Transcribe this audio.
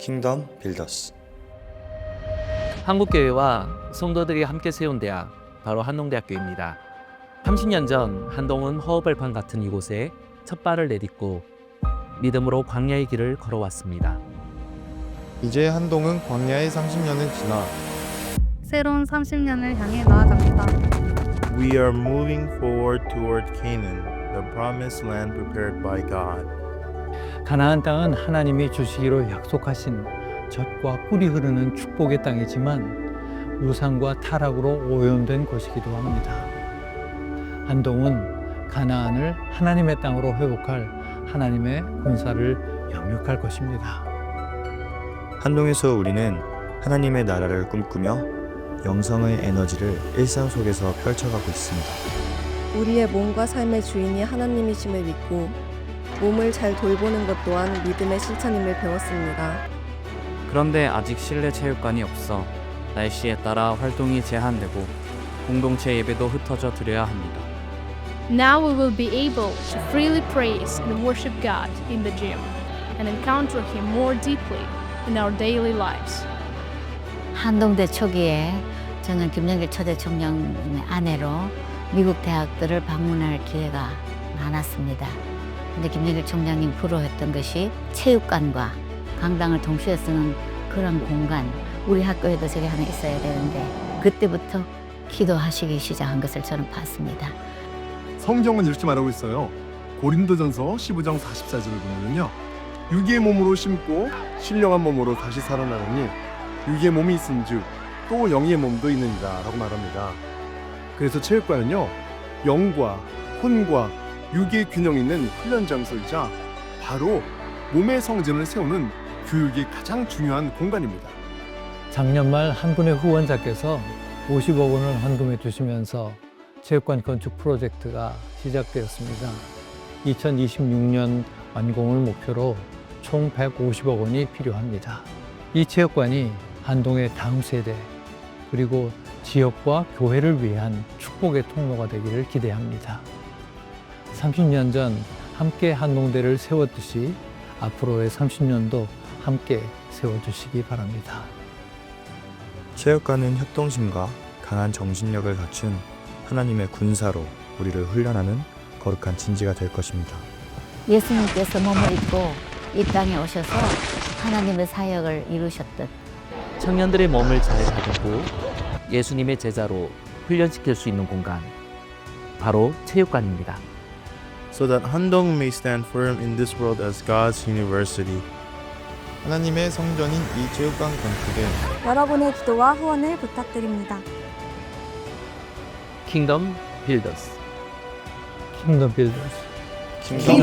킹덤 빌더스 한국교회와 성도들이 함께 세운 대학 바로 한동대학교입니다. 30년 전 한동은 허허벌판 같은 이곳에 첫 발을 내딛고 믿음으로 광야의 길을 걸어왔습니다. 이제 한동은 광야의 30년을 지나 새로운 30년을 향해 나아갑니다. We are moving forward toward Canaan, the promised land prepared by God. 가나안 땅은 하나님이 주시기로 약속하신 젖과 꿀이 흐르는 축복의 땅이지만 우상과 타락으로 오염된 곳이기도 합니다. 한동은 가나안을 하나님의 땅으로 회복할 하나님의 군사를 영육할 것입니다. 한동에서 우리는 하나님의 나라를 꿈꾸며 영성의 에너지를 일상 속에서 펼쳐가고 있습니다. 우리의 몸과 삶의 주인이 하나님이심을 믿고 몸을 잘 돌보는 것 또한 믿음의 실천임을 배웠습니다. 그런데 아직 실내 체육관이 없어 날씨에 따라 활동이 제한되고 공동체 예배도 흩어져 드려야 합니다. Now we will be able to freely praise and worship God in the gym and encounter Him more deeply in our daily lives. 한동대 초기에 저는 김영길 초대 총장님의 아내로 미국 대학들을 방문할 기회가 많았습니다. 근데 김영길 총장님 부러웠던 것이 체육관과 강당을 동시에 쓰는 그런 공간, 우리 학교에도 저게 하나 있어야 되는데 그때부터 기도하시기 시작한 것을 저는 봤습니다. 성경은 이렇게 말하고 있어요. 고린도전서 15장 44절을 보면요. 육의 몸으로 심고 신령한 몸으로 다시 살아나느니 육의 몸이 있은즉 또 영의 몸도 있느니라라고 말합니다. 그래서 체육관은요. 영과 혼과 육의 균형 있는 훈련 장소이자 바로 몸의 성전을 세우는 교육이 가장 중요한 공간입니다. 작년 말 한 분의 후원자께서 50억 원을 헌금해 주시면서 체육관 건축 프로젝트가 시작되었습니다. 2026년 완공을 목표로 총 150억 원이 필요합니다. 이 체육관이 한동의 다음 세대 그리고 지역과 교회를 위한 축복의 통로가 되기를 기대합니다. 30년 전 함께 한동대를 세웠듯이 앞으로의 30년도 함께 세워주시기 바랍니다. 체육관은 협동심과 강한 정신력을 갖춘 하나님의 군사로 우리를 훈련하는 거룩한 진지가 될 것입니다. 예수님께서 몸을 입고 이 땅에 오셔서 하나님의 사역을 이루셨듯 청년들의 몸을 잘 다듬고 예수님의 제자로 훈련시킬 수 있는 공간 바로 체육관입니다. So that Handong may stand firm in this world as God's university. 하나님의 성전인 이 체육관 건축에 여러분의 기도와 후원을 부탁드립니다. 킹덤 빌더스 킹